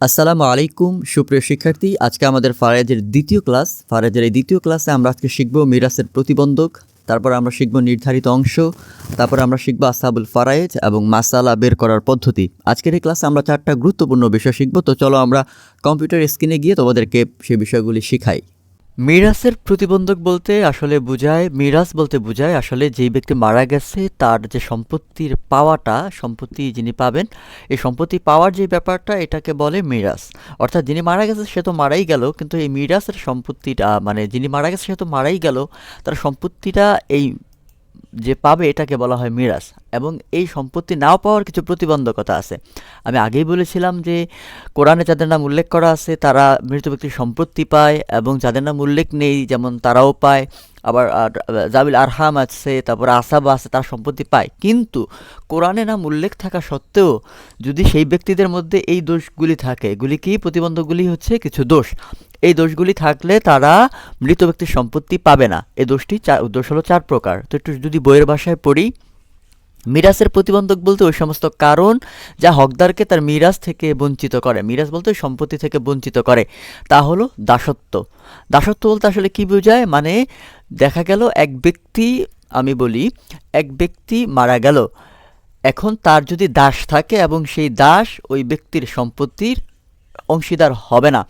আসসালামু আলাইকুম, সুপ্রিয় শিক্ষার্থী। আজকে আমাদের ফারাজের দ্বিতীয় ক্লাস। ফারাজের এই দ্বিতীয় ক্লাসে আমরা আজকে শিখব মিরাসের প্রতিবন্ধক, তারপর আমরা শিখব নির্ধারিত অংশ, তারপর আমরা শিখব আসাবুল ফারায়েজ এবং মাসালা বের করার পদ্ধতি। আজকের এই ক্লাসে আমরা চারটা গুরুত্বপূর্ণ বিষয় শিখব, তো চলো আমরা কম্পিউটার স্ক্রিনে গিয়ে তোমাদেরকে সেই বিষয়গুলি শিখাই। মিরাসের প্রতিবন্ধক বলতে আসলে বোঝায়, মিরাস বলতে বোঝায় আসলে যেই ব্যক্তি মারা গেছে তার যে সম্পত্তির পাওয়াটা, সম্পত্তি যিনি পাবেন, এই সম্পত্তি পাওয়ার যে ব্যাপারটা এটাকে বলে মিরাস। অর্থাৎ যিনি মারা গেছে সে তো মারাই গেল, কিন্তু এই মিরাসের সম্পত্তিটা মানে যিনি মারা গেছে সে তো মারাই গেল, তার সম্পত্তিটা এই যে পাবে এটাকে বলা হয় মিরাস এবং এই সম্পত্তি নাও পাওয়ার কিছু প্রতিবন্ধকতা আছে। আমি আগেই বলেছিলাম যে কোরআনে যাদের নাম উল্লেখ করা আছে তারা মৃত ব্যক্তির সম্পত্তি পায় এবং যাদের নাম উল্লেখ নেই, যেমন তারাও পায়। আবার জাবিল আরহাম আছে, তারপর আসাবা আছে, তার সম্পত্তি পায়। কিন্তু কোরআনে নাম উল্লেখ থাকা সত্ত্বেও যদি সেই ব্যক্তিদের মধ্যে এই দোষগুলি থাকে, এগুলি কি? প্রতিবন্ধকগুলি হচ্ছে কিছু দোষ। এই দোষগুলি থাকলে তারা মৃত ব্যক্তির সম্পত্তি পাবে না। এই দোষটি চার দোষ হলো চার প্রকার। তো একটু যদি বইয়ের ভাষায় পড়ি মিরাসের প্রতিবন্ধক বলতে ওই সমস্ত কারণ যা হকদারকে তার মিরাস থেকে বঞ্চিত করে। মিরাস বলতে সম্পত্তি থেকে বঞ্চিত করে। তা হলো দাসত্ব। দাসত্ব বলতে আসলে কি বোঝায়? মানে দেখা গেল এক ব্যক্তি, আমি বলি, এক ব্যক্তি মারা গেল। এখন তার যদি দাস থাকে এবং সেই দাস ওই ব্যক্তির সম্পত্তির অংশীদার হবে না।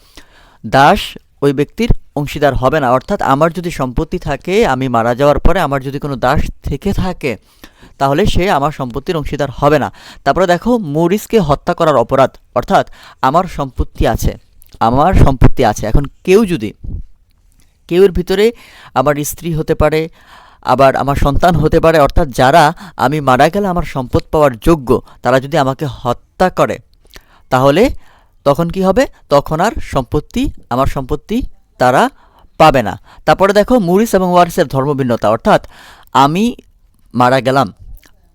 দাস ওই ব্যক্তির অংশীদার হবে না। অর্থাৎ আমার যদি সম্পত্তি থাকে, আমি মারা যাওয়ার পরে আমার যদি কোনো দাস থেকে থাকে তাহলে সে আমার সম্পত্তির অংশীদার হবে না। তারপরে দেখো, মরিসকে হত্যা করার অপরাধ, অর্থাৎ আমার সম্পত্তি আছে, আমার সম্পত্তি আছে। এখন কেউ যদি কেউর ভিতরে আমার স্ত্রী হতে পারে, আবার আমার সন্তান হতে পারে, অর্থাৎ যারা আমি মারা গেলে আমার সম্পদ পাওয়ার যোগ্য, তারা যদি আমাকে হত্যা করে, তাহলে তখন কি হবে? তখন আর সম্পত্তি, আমার সম্পত্তি তারা পাবে না। তারপরে দেখো, মুরিস এবং ওয়ারিসের ধর্মভিন্নতা, অর্থাৎ আমি মারা গেলাম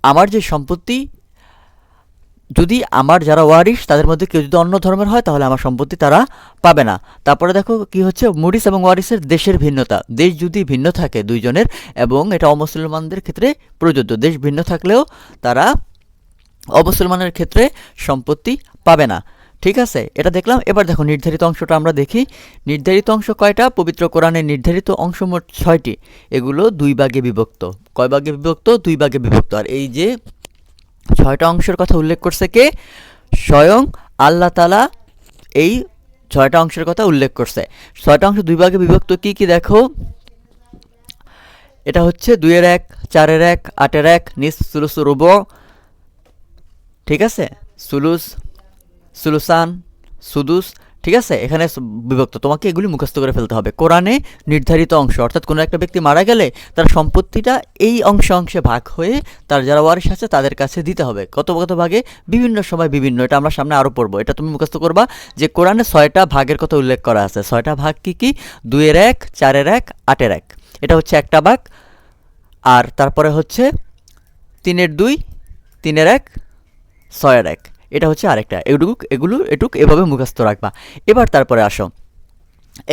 আমার যে সম্পত্তি, যদি আমার যারা ওয়ারিশ, তাদের মধ্যে কেউ যদি অন্য ধর্মের হয়, তাহলে আমার সম্পত্তি তারা পাবে না। তারপরে দেখো কি হচ্ছে? মুরিস এবং ওয়ারিসের দেশের ভিন্নতা। দেশ যদি ভিন্ন থাকে দুইজনের, এবং এটা অমুসলমানদের ক্ষেত্রে প্রযোজ্য। দেশ ভিন্ন থাকলেও তারা অমুসলমানের ক্ষেত্রে সম্পত্তি পাবে না। ঠিক আছে? এটা দেখলাম। এবার দেখো, নির্ধারিত অংশটা আমরা দেখি। নির্ধারিত অংশ কয়টা? পবিত্র কোরআনের নির্ধারিত অংশ মোট ছয়টি। এগুলো দুই ভাগে বিভক্ত। কয় ভাগে বিভক্ত? দুই ভাগে বিভক্ত। আর এই যে ছয়টা অংশের কথা উল্লেখ করছে কে? স্বয়ং আল্লাহ তালা এই ছয়টা অংশের কথা উল্লেখ করছে। ছয়টা অংশ দুই ভাগে বিভক্ত কি কি দেখো? এটা হচ্ছে দুইয়ের এক, চারের এক, আটের এক, নিস, সুলুস, রুব। ঠিক আছে? সুলুস সুলুসান, সুদুস, ঠিক আছে? এখানে বিভক্ত। তোমাকে এগুলি মুখস্থ করে ফেলতে হবে। কোরআনে নির্ধারিত অংশ, অর্থাৎ কোনো একটা ব্যক্তি মারা গেলে তার সম্পত্তিটা এই অংশ অংশে ভাগ হয়ে তার যারা ওয়ারিশ আছে তাদের কাছে দিতে হবে। কত কত ভাগে? বিভিন্ন সময় বিভিন্ন। এটা আমরা সামনে আরও পড়ব। এটা তুমি মুখস্থ করবা যে কোরআনে ছয়টা ভাগের কথা উল্লেখ করা আছে। ছয়টা ভাগ কি কি? দুইয়ের এক, চারের এক, আটের এক। এটা হচ্ছে একটা ভাগ। আর তারপরে হচ্ছে তিনের দুই, তিনের এক, ছয়ের এক। এটা হচ্ছে আরেকটা। এটুকু এগুলো এটুক এভাবে মুখস্থ রাখবা। এবার তারপরে আসো।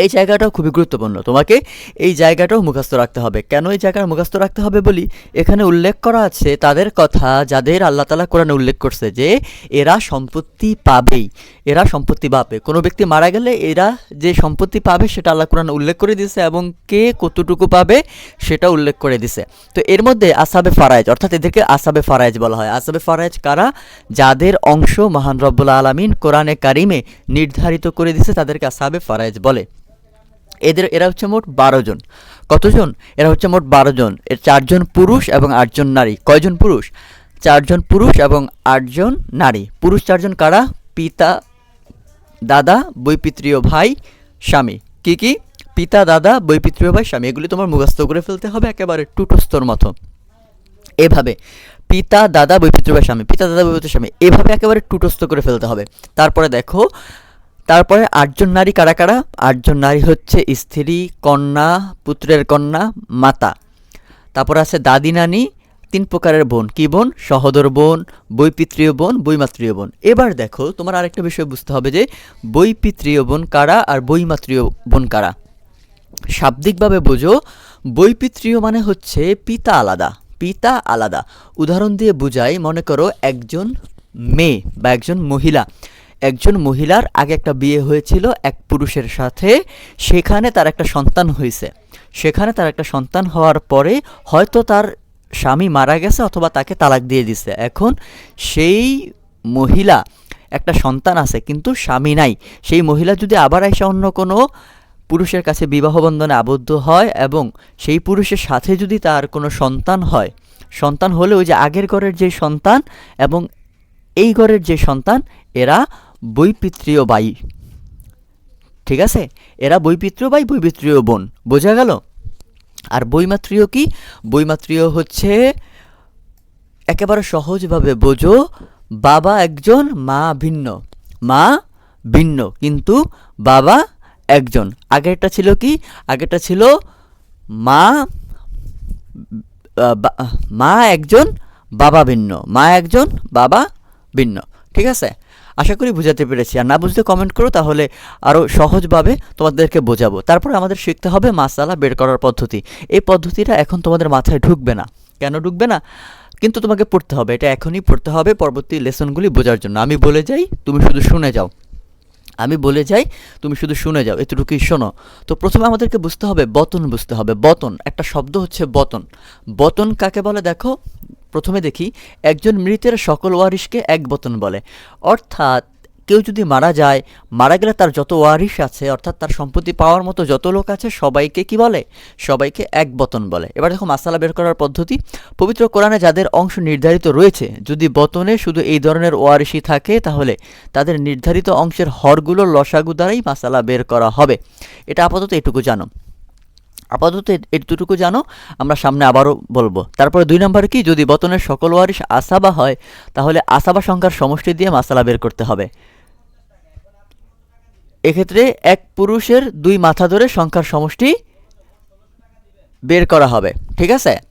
এই জায়গাটাও খুবই গুরুত্বপূর্ণ। তোমাকে এই জায়গাটাও মুখস্থ রাখতে হবে। কেন এই জায়গাটা মুখস্থ রাখতে হবে বলি? এখানে উল্লেখ করা আছে তাদের কথা যাদের আল্লাহ তালা কোরআনে উল্লেখ করছে যে এরা সম্পত্তি পাবেই। এরা সম্পত্তি পাবে। কোনো ব্যক্তি মারা গেলে এরা যে সম্পত্তি পাবে সেটা আল্লাহ কোরআন উল্লেখ করে দিছে এবং কে কতটুকু পাবে সেটা উল্লেখ করে দিছে তো এর মধ্যে আসাবে ফারাইজ অর্থাৎ এদেরকে আসাবে ফারাইজ বলা হয়। আসাবে ফারাইজ কারা? যাদের অংশ মহান রব্বুল আলমিন কোরআনে কারিমে নির্ধারিত করে দিছে তাদেরকে আসাবে ফারাইজ বলে। এদের, এরা হচ্ছে মোট বারো জন। কতজন? এরা হচ্ছে মোট বারো জন। এর চারজন পুরুষ এবং আটজন নারী। কয়জন পুরুষ? চারজন পুরুষ এবং আটজন নারী। পুরুষ চারজন কারা? পিতা, দাদা, বৈপিত্রীয় ভাই, স্বামী। কি কি? পিতা, দাদা, বৈপিত্রীয় ভাই, স্বামী। এগুলি তোমার মুখস্থ করে ফেলতে হবে একেবারে টুটস্তর মতো। এভাবে পিতা, দাদা বৈপিত্র ভাই, স্বামী। পিতা, দাদা বৈপিত্র স্বামী। এভাবে একেবারে টুটস্থ করে ফেলতে হবে। তারপরে দেখো তারপরে আটজন নারী কারা কারা? আটজন নারী হচ্ছে স্ত্রী, কন্যা, পুত্রের কন্যা, মাতা। তারপর আছে দাদি নানি, তিন প্রকারের বোন। কি বোন? সহদর বোন, বৈপিত্রীয় বোন, বৈমাত্রীয় বোন। এবার দেখো, তোমার আরেকটা বিষয় বুঝতে হবে যে, বৈপিত্রীয় বোন কারা আর বৈমাত্রীয় বোন কারা? শাব্দিকভাবে বোঝো, বৈপিত্রীয় মানে হচ্ছে পিতা আলাদা পিতা আলাদা। উদাহরণ দিয়ে বোঝাই, মনে করো একজন মেয়ে বা একজন মহিলা। একজন মহিলার আগে একটা বিয়ে হয়েছিল এক পুরুষের সাথে, সেখানে তার একটা সন্তান হয়েছে। সেখানে তার একটা সন্তান হওয়ার পরে হয়তো তার স্বামী মারা গেছে অথবা তাকে তালাক দিয়ে দিছে। এখন সেই মহিলা একটা সন্তান আছে, কিন্তু স্বামী নাই। সেই মহিলা যদি আবার এসে অন্য কোনো পুরুষের কাছে বিবাহ বন্ধনে আবদ্ধ হয় এবং সেই পুরুষের সাথে যদি তার কোনো সন্তান হয়, সন্তান হলে ওই যে আগের ঘরের যে সন্তান এবং এই ঘরের যে সন্তান, এরা বৈপিত্রীয় বাই। ঠিক আছে? এরা বৈপিত্রীয় বাই, বৈপিত্রীয় বোন। বোঝা গেল? আর বৈমাত্রীয় কি? বৈমাত্রীয় হচ্ছে একেবারে সহজভাবে বোঝো, বাবা একজন, মা ভিন্ন। মা ভিন্ন, কিন্তু বাবা একজন। আগেরটা ছিল কি? আগেরটা ছিল মা মা একজন, বাবা ভিন্ন। মা একজন, বাবা ভিন্ন। ঠিক আছে? আশা করি বুঝাতে পেরেছি। আর না বুঝতে কমেন্ট করো তাহলে আরও সহজভাবে তোমাদেরকে বোঝাবো। তারপরে আমাদের শিখতে হবে মাসালা বের করার পদ্ধতি। এই পদ্ধতিটা এখন তোমাদের মাথায় ঢুকবে না। কেন ঢুকবে না? কিন্তু তোমাকে পড়তে হবে। এটা এখনই পড়তে হবে পরবর্তী লেসনগুলি বোঝার জন্য। আমি বলে যাই, তুমি শুধু শুনে যাও। আমি বলে যাই, তুমি শুধু শুনে যাও। এতটুকুই শোনো। তো প্রথমে আমাদেরকে বুঝতে হবে বতন বুঝতে হবে। বতন, একটা শব্দ হচ্ছে বতন। বতন কাকে বলে দেখো? প্রথমে দেখি, একজন মৃতের সকল ওয়ারিশকে এক বতন বলে। অর্থাৎ, কেউ যদি মারা যায়, মারা গেলে তার যত ওয়ারিশ আছে, অর্থাৎ তার সম্পত্তি পাওয়ার মতো যত লোক আছে, সবাইকে কি বলে? সবাইকে এক বতন বলে। এবার দেখো, মাসালা বের করার পদ্ধতি। পবিত্র কোরআনে যাদের অংশ নির্ধারিত রয়েছে, যদি বতনে শুধু এই ধরনের ওয়ারিশই থাকে, তাহলে তাদের নির্ধারিত অংশের হরগুলো লসাগু দ্বারাই মাসালা বের করা হবে। এটা আপাতত এটুকু জানো। আপাতত এটুটুকু জানো, আমরা সামনে আবারও বলব। তারপরে দুই নম্বর কি? যদি বতনের সকল ওয়ারিশ আসাবা হয়, তাহলে আসাবা সংখ্যার সমষ্টি দিয়ে মাসালা বের করতে হবে। এক্ষেত্রে এক পুরুষের দুই মাথা ধরে সংখ্যার সমষ্টি বের করা হবে। ঠিক আছে?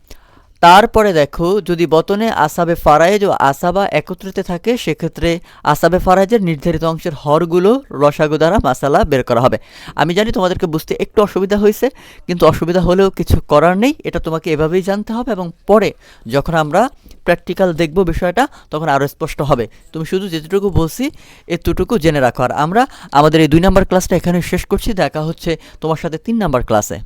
তারপরে দেখো, যদি বতনে আসাবে ফারায়েজ ও আসাবা একত্রিত থাকে, সেক্ষেত্রে আসাবে ফারায়েজের নির্ধারিত অংশের হরগুলো রসাগু দ্বারা মাসালা বের করা হবে। আমি জানি তোমাদেরকে বুঝতে একটু অসুবিধা হয়েছে, কিন্তু অসুবিধা হলেও কিছু করার নেই, এটা তোমাকে এভাবেই জানতে হবে এবং পরে যখন আমরা প্র্যাকটিক্যাল দেখব বিষয়টা, তখন আরও স্পষ্ট হবে। তুমি শুধু যেটুকু বলছি, এতটুকু জেনে রাখো। আর আমরা আমাদের এই দুই নাম্বার ক্লাসটা এখানে শেষ করছি, দেখা হচ্ছে তোমার সাথে তিন নাম্বার ক্লাসে।